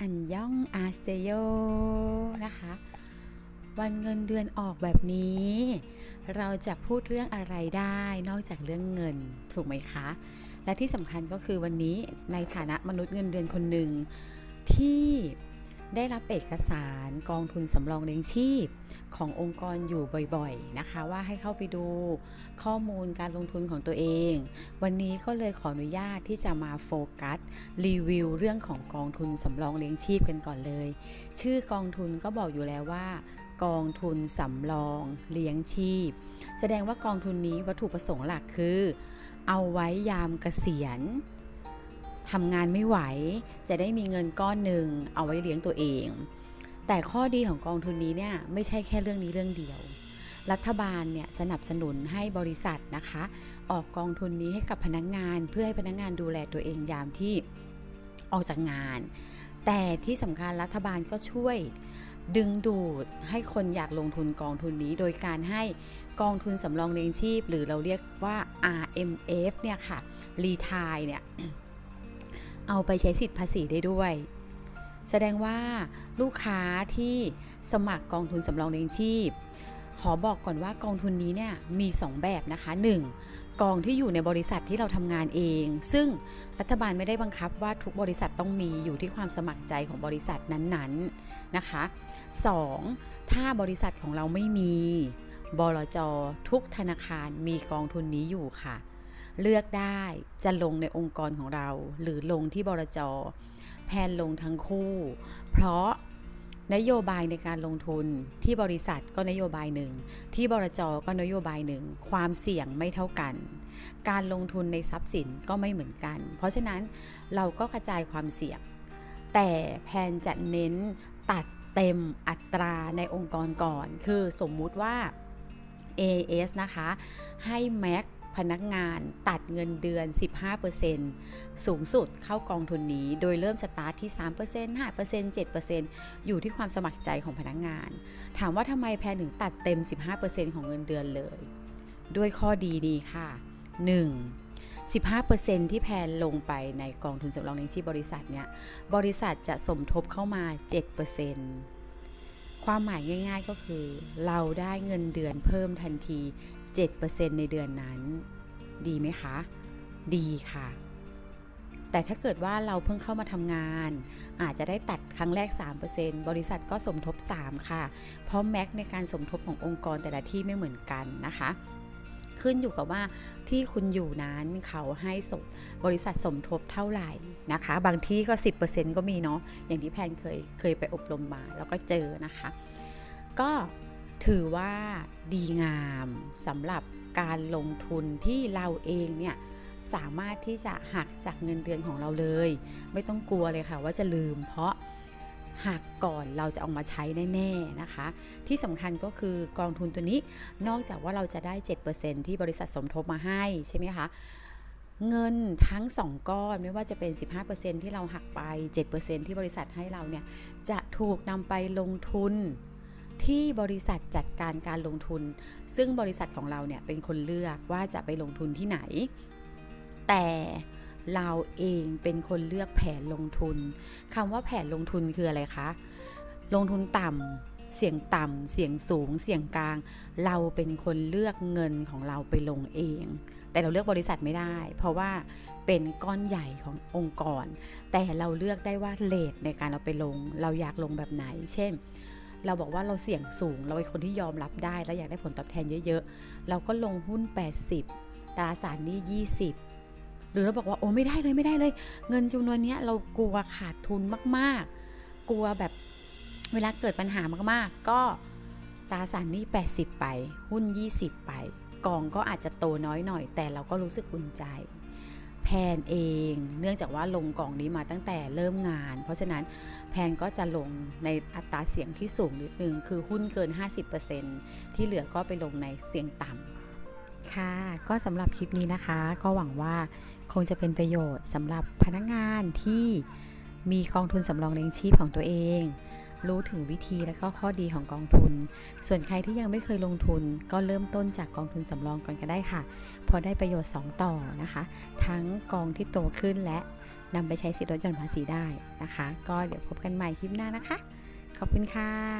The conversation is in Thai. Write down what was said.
อันย่องอาเซโยนะคะ วันเงินเดือนออกแบบนี้ เราจะพูดเรื่องอะไรได้นอกจากเรื่องเงินถูกไหมคะ และที่สำคัญก็คือวันนี้ในฐานะมนุษย์เงินเดือนคนหนึ่งที่ ได้รับเอกสารกองทุนสำรองเลี้ยงชีพ ขององค์กรอยู่บ่อยๆนะคะ ว่าให้เข้าไปดูข้อมูลการลงทุนของตัวเอง วันนี้ก็เลยขออนุญาตที่จะมาโฟกัสรีวิวเรื่องของกองทุนสำรองเลี้ยงชีพกันก่อนเลย ชื่อกองทุนก็บอกอยู่แล้วว่ากองทุนสำรองเลี้ยงชีพ แสดงว่ากองทุนนี้วัตถุประสงค์หลักคือ เอาไว้ยามเกษียณ ทำงานไม่ไหว จะได้มีเงินก้อนหนึ่งเอาไว้เลี้ยงตัวเอง แต่ข้อดีของกองทุนนี้เนี่ยไม่ใช่แค่เรื่องนี้เรื่องเดียว รัฐบาลเนี่ยสนับสนุนให้บริษัทนะคะ ออกกองทุนนี้ให้กับพนักงงานเพื่อให้พนักงงานดูแลตัวเองยามที่ออกจากงาน แต่ที่สำคัญรัฐบาลก็ช่วยดึงดูดให้คนอยากลงทุนกองทุนนี้ โดยการให้กองทุนสำรองเลี้ยงชีพ หรือเราเรียกว่า RMF เนี่ยค่ะรีทายเนี่ย เอาไปใช้สิทธิภาษีได้ด้วย แสดงว่าลูกค้าที่สมัครกองทุนสำรองเลี้ยงชีพ ขอบอกก่อนว่ากองทุนนี้เนี่ยมี 2 แบบนะคะ 1. กองที่อยู่ในบริษัทที่เราทำงานเอง ซึ่งรัฐบาลไม่ได้บังคับว่าทุกบริษัทต้องมีอยู่ที่ความสมัครใจของบริษัทนั้นๆนะคะ 2. ถ้าบริษัทของเราไม่มีบลจทุกธนาคารมีกองทุนนี้อยู่ค่ะ เลือกได้จะลงในองค์กรของเรา หรือลงที่บลจแพนลงทั้งคู่ เพราะนโยบายในการลงทุนที่บริษัทก็นโยบายหนึ่ง ที่บลจก็นโยบายหนึ่ง ความเสี่ยงไม่เท่ากัน การลงทุนในทรัพย์สินก็ไม่เหมือนกัน เพราะฉะนั้นเราก็กระจายความเสี่ยง แต่แพนจะเน้นตัดเต็มอัตราในองค์กรก่อน คือสมมุติว่า AS นะคะ ให้แม็ก พนักงานตัดเงินเดือน 15%สูงสุดเข้ากองทุนนี้ โดยเริ่มสตาร์ทที่ 3% 5% 7%อยู่ที่ความสมัครใจของพนักงาน ถามว่าทำไมแพนถึงตัดเต็ม 15%ของเงินเดือนเลย ด้วยข้อดีนี้ค่ะ 1. 15%ที่แพนลงไปในกองทุนสำรองเลี้ยงชีพบริษัทเนี่ย บริษัทจะสมทบเข้ามา 7%ความหมายง่ายๆก็คือ เราได้เงินเดือนเพิ่มทันที 7%ในเดือนนั้น ดีไหมคะ ดีค่ะ แต่ถ้าเกิดว่าเราเพิ่งเข้ามาทำงาน อาจจะได้ตัดครั้งแรก 3%บริษัทก็สมทบ 3 ค่ะ เพราะแม็กในการสมทบขององค์กรแต่ละที่ไม่เหมือนกันนะคะขึ้นอยู่กับว่าที่คุณอยู่นั้นเขาให้สมบริษัทสมทบเท่าไหร่นะคะ บางที่ก็ 10%ก็มีเนาะอย่างที่แพนเคยเคยไปอบรมมา แล้วก็เจอนะคะ ก็ ถือว่าดีงามสำหรับการลงทุนที่เราเองเนี่ยสามารถที่จะหักจากเงินเดือนของเราเลย ไม่ต้องกลัวเลยค่ะว่าจะลืม เพราะหักก่อนเราจะเอามาใช้แน่ๆนะคะ ที่สำคัญก็คือกองทุนตัวนี้นอกจากว่าเราจะได้ 7%ที่บริษัทสมทบมาให้ใช่ไหมคะเงินทั้ง 2 ก้อนไม่ว่าจะเป็น 15%ที่เราหักไป 7%ที่บริษัทให้เราเนี่ยจะถูกนำไปลงทุน ที่บริษัทจัดการการลงทุน ซึ่งบริษัทของเราเนี่ยเป็นคนเลือกว่าจะไปลงทุนที่ไหน แต่เราเองเป็นคนเลือกแผนลงทุนคำว่าแผนลงทุนคืออะไรคะ ลงทุนต่ำเสี่ยงต่ำเสี่ยงสูง เสี่ยงกลาง เราเป็นคนเลือกเงินของเราไปลงเอง แต่เราเลือกบริษัทไม่ได้ เพราะว่าเป็นก้อนใหญ่ขององค์กร แต่เราเลือกได้ว่าเลทในการเราไปลง เราอยากลงแบบไหน เช่น เราบอกว่าเราเสี่ยงสูง เราเป็นคนที่ยอมรับได้แล้วอยากได้ผลตอบแทนเยอะๆ เราก็ลงหุ้น 80ตราสารหนี้20 หรือเราบอกว่าโอ้ไม่ได้เลยไม่ได้เลย เงินจำนวนนี้เรากลัวขาดทุนมากๆ กลัวแบบเวลาเกิดปัญหามากๆ ก็ตราสารหนี้80 ไป หุ้น 20 ไป กองก็อาจจะโตน้อยหน่อย แต่เราก็รู้สึกอุ่นใจ แพนเอง เนื่องจากว่าลงกองนี้มาตั้งแต่เริ่มงาน เพราะฉะนั้นแพนก็จะลงในอัตราเสียงที่สูงนิดนึงคือหุ้นเกิน 50%ที่เหลือก็ไปลงในเสียงต่ำค่ะ ก็สำหรับคลิปนี้นะคะ ก็หวังว่าคงจะเป็นประโยชน์สำหรับพนักงานที่มีกองทุนสำรองเลี้ยงชีพของตัวเอง รู้ถึงวิธีและก็ข้อดีของกองทุน ส่วนใครที่ยังไม่เคยลงทุน ก็เริ่มต้นจากกองทุนสำรองก่อนก็ได้ค่ะ พอได้ประโยชน์ 2 ต่อนะคะ ทั้งกองที่โตขึ้นและนำไปใช้สิทธิลดหย่อนภาษีได้นะคะ ก็เดี๋ยวพบกันใหม่คลิปหน้านะคะ ขอบคุณค่ะ